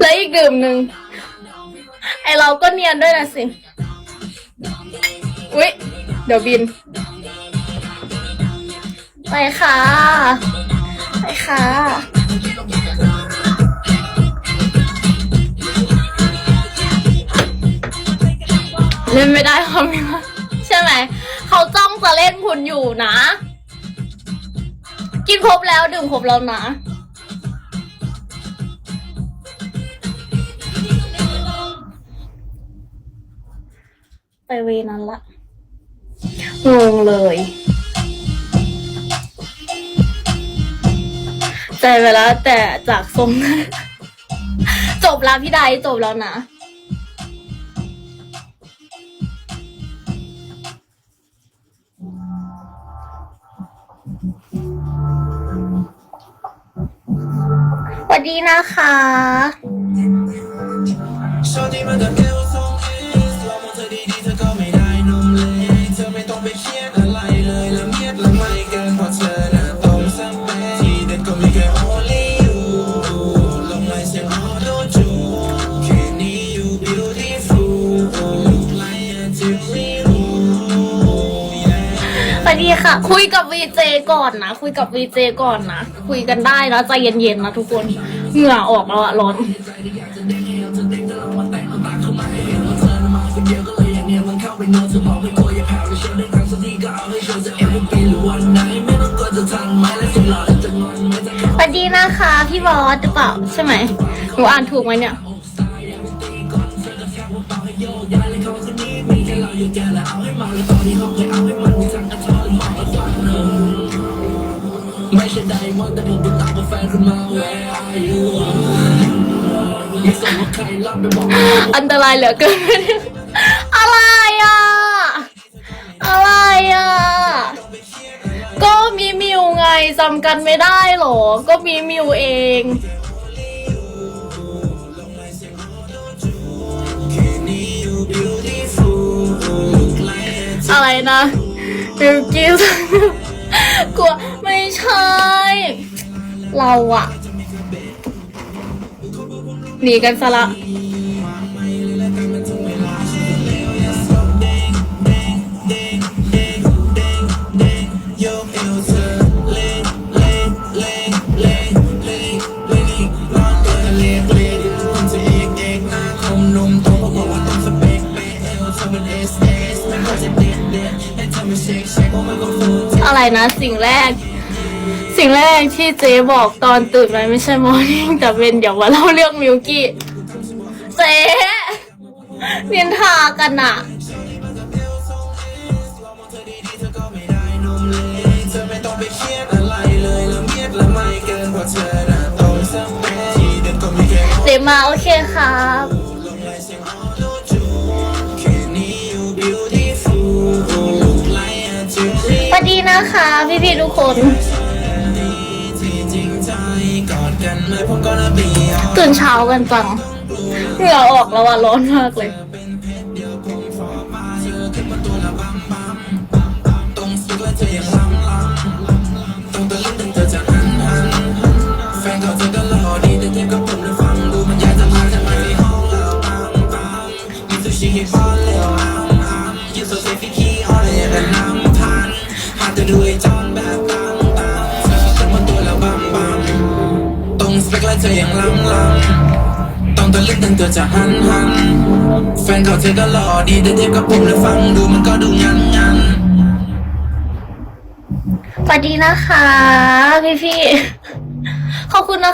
แล้วอีกดื่มหนึ่งไอเราก็เนียนด้วยนะสิ อุ๊ย เดี๋ยวบิน ไปค่ะ ไปค่ะ เล่นไม่ได้เขาไม่ว่าใช่ไหม เขาจ้องจะเล่นคุณอยู่นะ กินครบแล้วดื่มครบแล้วนะ ไปเวนั้นละงงเลยใจไปแล้วแต่จากทรงจบแล้วพี่ไดจบแล้วนะ ดีนะคะ คุยกับวีเจก่อนนะ คุยกับวีเจก่อนนะ คุยกันได้นะใจเย็นๆนะทุกคน เหงื่อออกแล้วอะร้อนสวัสดีนะคะ พี่บอสหรือเปล่าใช่ไหมหนูอ่านถูกไหมเนี่ย ไม่ใช่ไดมอนด์แต่ผมเป็นตามกับแฟนขึ้นมา Where are you ไม่สนว่าใครรับไปบอกอันตรายเหลือเกิน อะไรอะ อะไรอะ ก็มีมิวไงจำกันไม่ได้หรอ ก็มีมิวเอง อะไรนะบิลกิสกลัวไม่ใช่ เราอะหนีกันซะละ อะไรนะ สิ่งแรก สิ่งแรกที่เจ๊บอกตอนตื่นมาไม่ใช่มอร์นิ่งแต่เป็นเดี๋ยวมาเล่าเรื่องมิวกี้ เจ๊เนียนทากันอะ นะคะ พี่ๆทุกคนที่จริงใจกอดกันไหมผมก็น่าบียอตื่นเช้ากันจังเหงื่อออกแล้วอะร้อนมากเลยเป็นเพชรเดียวคงฟอมาเธอขึ้นมาตัวละบัมบัมตรงสุดและเธอยังล้ำล้ำตรงตัวลิ้นตึงเธอจะหันหันแฟนเขาเธอก็หล่อดีแต่เทียบกับผมได้ฟังดูมันอยากจะพาเธอมาที่ห้องเราปังปังมีซูชิให้ป้อนเร็วอ้ำอ้ำยืนโซเซฟิคีออนเหาเธอดูไอ้จอนแบบตังตังเธอขึ้นตัวแล้วบัมบัมตรงสเปคและเธอยังล้ำล้ำต้องตัวลึกตั้งตัวจะหันหันแฟนเขาเธอก็หล่อดีแต่เทียบกับผมแล้วฟังดูมันก็ดูงันงันสวัสดีนะคะ พี่พี่ขอบคุณนะคะ